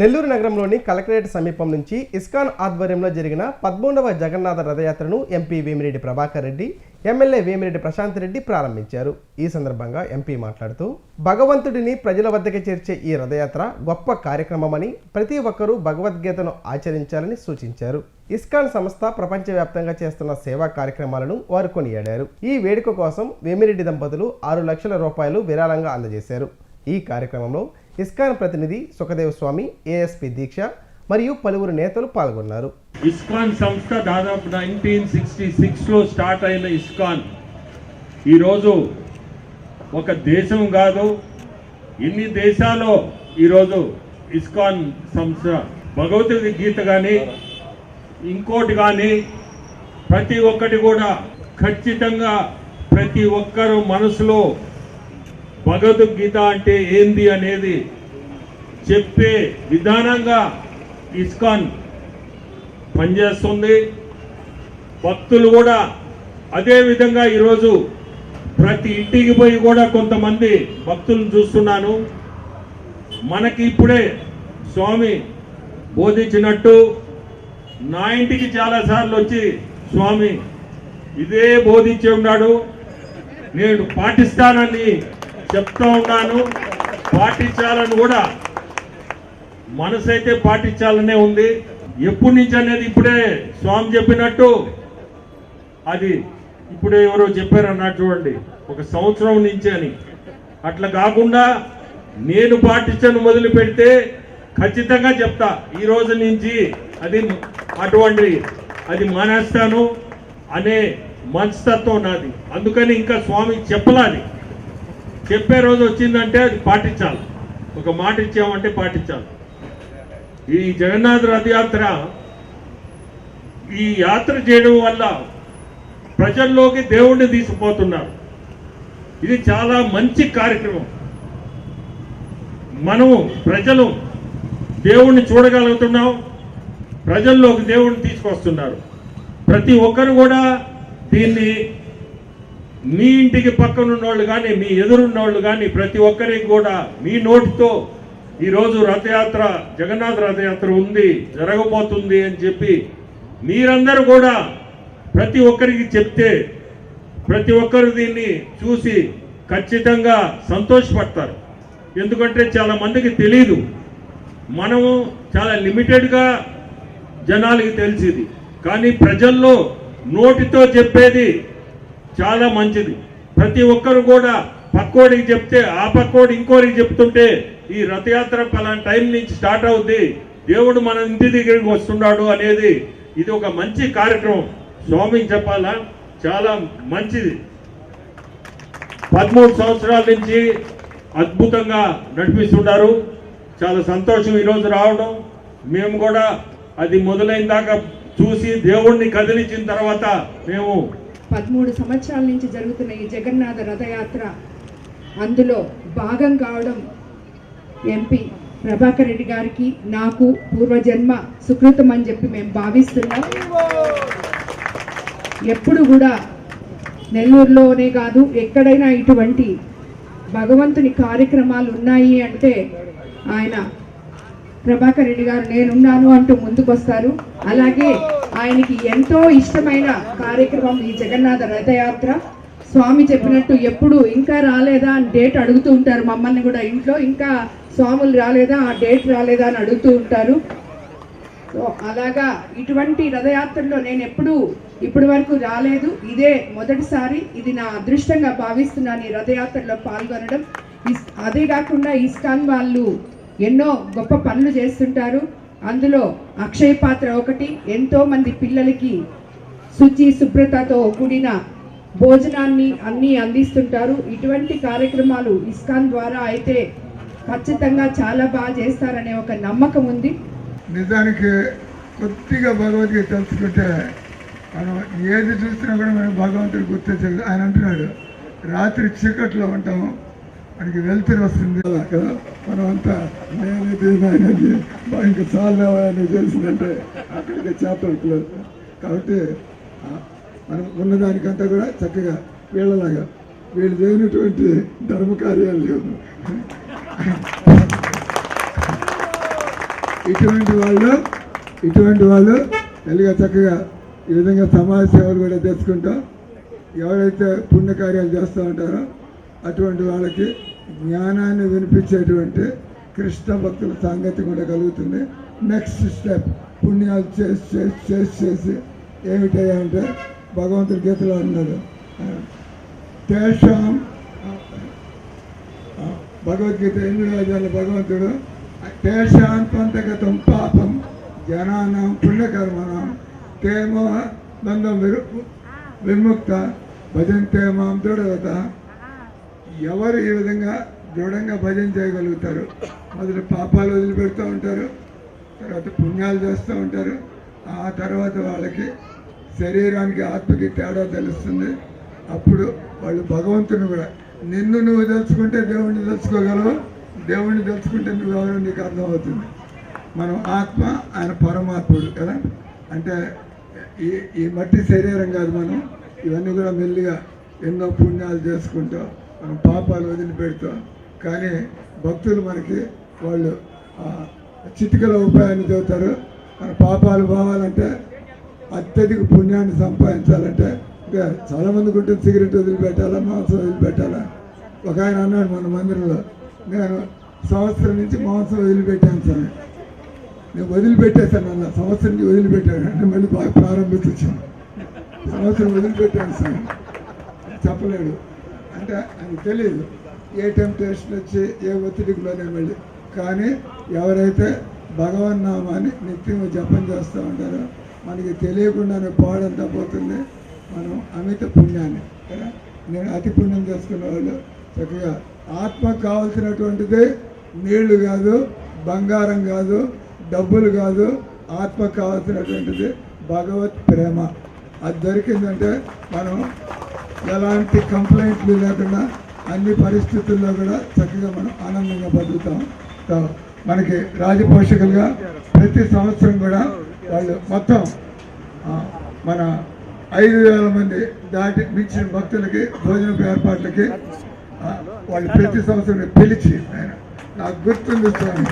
నెల్లూరు నగరంలోని కలెక్టరేట్ సమీపం నుంచి ఇస్కాన్ ఆధ్వర్యంలో జరిగిన పదమూడవ జగన్నాథ రథయాత్రను ఎంపీ వేమిరెడ్డి ప్రభాకర్ రెడ్డి ఎమ్మెల్యే వేమిరెడ్డి ప్రశాంత్ రెడ్డి ప్రారంభించారు. ఈ సందర్భంగా ఎంపీ మాట్లాడుతూ భగవంతుడిని ప్రజల వద్దకు చేర్చే ఈ రథయాత్ర గొప్ప కార్యక్రమమని ప్రతి ఒక్కరూ భగవద్గీతను ఆచరించాలని సూచించారు. ఇస్కాన్ సంస్థ ప్రపంచవ్యాప్తంగా చేస్తున్న సేవా కార్యక్రమాలను వారు కొనియాడారు. ఈ వేడుక కోసం వేమిరెడ్డి దంపతులు ఆరు లక్షల రూపాయలు విరాళంగా అందజేశారు. ఈ కార్యక్రమంలో ఇస్కాన్ ప్రతినిధి సుఖదేవ్ స్వామి ఏఎస్పి దీక్ష మరియు పలువురు నేతలు పాల్గొన్నారు. ఇస్కాన్ సంస్థ దాదాపు నైన్టీన్ సిక్స్టీ సిక్స్లో స్టార్ట్ అయిన ఇస్కాన్. ఈరోజు ఒక దేశం కాదు ఇన్ని దేశాల్లో ఈరోజు ఇస్కాన్ సంస్థ. భగవద్గీత కానీ ఇంకోటి కానీ ప్రతి ఒక్కటి కూడా ఖచ్చితంగా ప్రతి ఒక్కరు మనసులో భగవద్గీత అంటే ఏంది అనేది చెప్పే విధానంగా ఇస్కాన్ పనిచేస్తుంది. భక్తులు కూడా అదే విధంగా ఈరోజు ప్రతి ఇంటికి పోయి కూడా కొంతమంది భక్తులను చూస్తున్నాను. మనకి ఇప్పుడే స్వామి బోధించినట్టు నా ఇంటికి చాలాసార్లు వచ్చి స్వామి ఇదే బోధించి ఉన్నాడు. నేను పాటిస్తానని చెప్తా ఉన్నాను పాటించాలని కూడా మనసు అయితే పాటించాలనే ఉంది. ఎప్పటి నుంచి అనేది ఇప్పుడే స్వామి చెప్పినట్టు అది ఇప్పుడే ఎవరో చెప్పారన్నట్టు చూడండి ఒక సంవత్సరం నుంచి అని. అట్లా కాకుండా నేను పాటించను మొదలు పెడితే ఖచ్చితంగా చెప్తా. ఈ రోజు నుంచి అది అటువంటి అది మానేస్తాను అనే మనస్తత్వం నాది. అందుకని ఇంకా స్వామి చెప్పలాది. చెప్పే రోజు వచ్చిందంటే అది పాటించాలి. ఒక మాట ఇచ్చామంటే పాటించాలి. ఈ జగన్నాథ రథయాత్ర ఈ యాత్ర చేయడం వల్ల ప్రజల్లోకి దేవుణ్ణి తీసుకుపోతున్నారు. ఇది చాలా మంచి కార్యక్రమం. మనము ప్రజలు దేవుణ్ణి చూడగలుగుతున్నాం. ప్రజల్లోకి దేవుణ్ణి తీసుకొస్తున్నారు. ప్రతి ఒక్కరు కూడా దీన్ని మీ ఇంటికి పక్కన ఉన్నోళ్ళు కానీ మీ ఎదురున్నోళ్ళు కానీ ప్రతి ఒక్కరికి కూడా మీ నోటితో ఈరోజు రథయాత్ర జగన్నాథ రథయాత్ర ఉంది జరగబోతుంది అని చెప్పి మీరందరూ కూడా ప్రతి ఒక్కరికి చెప్తే ప్రతి ఒక్కరు దీన్ని చూసి ఖచ్చితంగా సంతోషపడతారు. ఎందుకంటే చాలా మందికి తెలియదు మనము చాలా లిమిటెడ్గా జనాలకి తెలిసింది. కానీ ప్రజల్లో నోటితో చెప్పేది చాలా మంచిది. ప్రతి ఒక్కరు కూడా పక్కోడికి చెప్తే ఆ పక్కోడి ఇంకోరికి చెప్తుంటే ఈ రథయాత్ర పలానా టైం నుంచి స్టార్ట్ అవుద్ది. దేవుడు మన ఇంటి దగ్గరికి వస్తున్నాడు అనేది ఇది ఒక మంచి కార్యక్రమం. స్వామికి చెప్పాలా? చాలా మంచిది. పదమూడు సంవత్సరాల నుంచి అద్భుతంగా నడిపిస్తున్నారు. చాలా సంతోషం ఈరోజు రావడం. మేము కూడా అది మొదలైన దాకా చూసి దేవుణ్ణి కదిలించిన తర్వాత మేము పదమూడు సంవత్సరాల నుంచి జరుగుతున్న ఈ జగన్నాథ రథయాత్ర అందులో భాగం కావడం ఎంపీ ప్రభాకర్ రెడ్డి గారికి నాకు పూర్వజన్మ సుకృతం అని చెప్పి మేము భావిస్తున్నాం. ఎప్పుడు కూడా నెల్లూరులోనే కాదు ఎక్కడైనా ఇటువంటి భగవంతుని కార్యక్రమాలు ఉన్నాయి అంటే ఆయన ప్రభాకర్ రెడ్డి గారు నేనున్నాను అంటూ ముందుకొస్తారు. అలాగే ఆయనకి ఎంతో ఇష్టమైన కార్యక్రమం ఈ జగన్నాథ రథయాత్ర. స్వామి చెప్పినట్టు ఎప్పుడు ఇంకా రాలేదా అని డేట్ అడుగుతూ ఉంటారు. మమ్మల్ని కూడా ఇంట్లో ఇంకా స్వాములు రాలేదా ఆ డేట్ రాలేదా అని అడుగుతూ ఉంటారు. సో అలాగా ఇటువంటి రథయాత్రలో నేను ఎప్పుడు ఇప్పటి వరకు రాలేదు. ఇదే మొదటిసారి ఇది నా అదృష్టంగా భావిస్తున్నాను ఈ రథయాత్రలో పాల్గొనడం. ఇస్- అదే కాకుండా ఇస్కాన్ వాళ్ళు ఎన్నో గొప్ప పనులు చేస్తుంటారు. అందులో అక్షయ పాత్ర ఒకటి. ఎంతో మంది పిల్లలకి శుచి శుభ్రతతో కూడిన భోజనాన్ని అన్నీ అందిస్తుంటారు. ఇటువంటి కార్యక్రమాలు ఇస్కాన్ ద్వారా అయితే ఖచ్చితంగా చాలా బాగా చేస్తారనే ఒక నమ్మకం ఉంది. నిజానికి కొద్దిగా భగవద్గీత తెలుసుకుంటే మనం ఏది చూసినా కూడా మనం భగవంతుడు గుర్తించగలం ఆయన అంటున్నాడు రాత్రి చీకట్లో ఉంటాము. మనకి వెళ్తే వస్తుంది. కదా మనం అంతా నేను ఇది నాయనది ఇంకా చాలా అని తెలిసిందంటే అక్కడికి చేపట్లేదు కాబట్టి మనం ఉన్నదానికంతా కూడా చక్కగా వీళ్ళలాగా వీళ్ళు చేయనటువంటి ధర్మ కార్యాలు లేవు. ఇటువంటి వాళ్ళు ఇటువంటి వాళ్ళు తెలుగుగా చక్కగా ఈ విధంగా సమాజ సేవలు కూడా తెచ్చుకుంటాం ఎవరైతే పుణ్యకార్యాలు చేస్తూ ఉంటారో అటువంటి వాళ్ళకి జ్ఞానాన్ని వినిపించేటువంటి కృష్ణ భక్తుల సంగతి కూడా కలుగుతుంది. నెక్స్ట్ స్టెప్ పుణ్యాలు చేసి చేసి చేసి చేసి ఏమిటయ్యా అంటే భగవంతుడి గీతలో అన్నాడు తేషాం భగవద్గీత ఎన్ని అధ్యాయుల భగవంతుడు? తేషాం పంతగతం పాపం జనానం పుణ్యకర్మణం తేమో బంధం విరు విముక్త భజంతే మాం దృఢత ఎవరు ఈ విధంగా దృఢంగా భజన చేయగలుగుతారు? మొదటి పాపాలు వదిలిపెడుతూ ఉంటారు తర్వాత పుణ్యాలు చేస్తూ ఉంటారు. ఆ తర్వాత వాళ్ళకి శరీరానికి ఆత్మకి తేడా తెలుస్తుంది. అప్పుడు వాళ్ళు భగవంతుని కూడా నిన్ను నువ్వు తెలుసుకుంటే దేవుణ్ణి తెలుసుకోగలవు? దేవుణ్ణి తెలుసుకుంటే నువ్వెవరో నీకు అర్థమవుతుంది. మనం ఆత్మ ఆయన పరమాత్ముడు కదా? అంటే ఈ ఈ మట్టి శరీరం కాదు మనం. ఇవన్నీ కూడా మెల్లిగా ఎన్నో పుణ్యాలు చేసుకుంటూ మనం పాపాలు వదిలిపెడతాం. కానీ భక్తులు మనకి వాళ్ళు చిటికల ఉపాయాన్ని చెబుతారు మన పాపాలు పోవాలంటే అత్యధిక పుణ్యాన్ని సంపాదించాలంటే ఇంకా చాలామందికి ఉంటుంది. సిగరెట్ వదిలిపెట్టాలా మాంసం వదిలిపెట్టాలా? ఒక ఆయన అన్నాడు మన మందిరంలో నేను సంవత్సరం నుంచి మాంసం వదిలిపెట్టాను సార్. నేను వదిలిపెట్టేశాను అన్న సంవత్సరం నుంచి వదిలిపెట్టాను. అంటే మళ్ళీ బాగా ప్రారంభించాను సంవత్సరం వదిలిపెట్టాను సార్. చెప్పలేడు. అంటే అది తెలియదు ఏ టెంప్టేషన్ వచ్చి ఏ ఒత్తిడికి లోనే కానీ ఎవరైతే భగవన్ నామాన్ని నిత్యం జపం చేస్తూ ఉంటారో మనకి తెలియకుండానే పోవడంతో పోతుంది. మనం అమిత పుణ్యాన్ని కదా? నేను అతి పుణ్యం చేసుకున్న వాళ్ళు చక్కగా ఆత్మ కావాల్సినటువంటిది నీళ్ళు కాదు బంగారం కాదు డబ్బులు కాదు ఆత్మ కావాల్సినటువంటిది భగవత్ ప్రేమ. అది దొరికిందంటే మనం ఎలాంటి కంప్లైంట్లు లేకుండా అన్ని పరిస్థితుల్లో కూడా చక్కగా మనం ఆనందంగా బతుకుతాం. మనకి రాజపోషకులుగా ప్రతి సంవత్సరం కూడా వాళ్ళు మొత్తం మన ఐదు వేల మంది దాటి మించిన భక్తులకి భోజనపు ఏర్పాట్లకి వాళ్ళు ప్రతి సంవత్సరం పిలిచి ఆయన. నాకు గుర్తుంది స్వామి.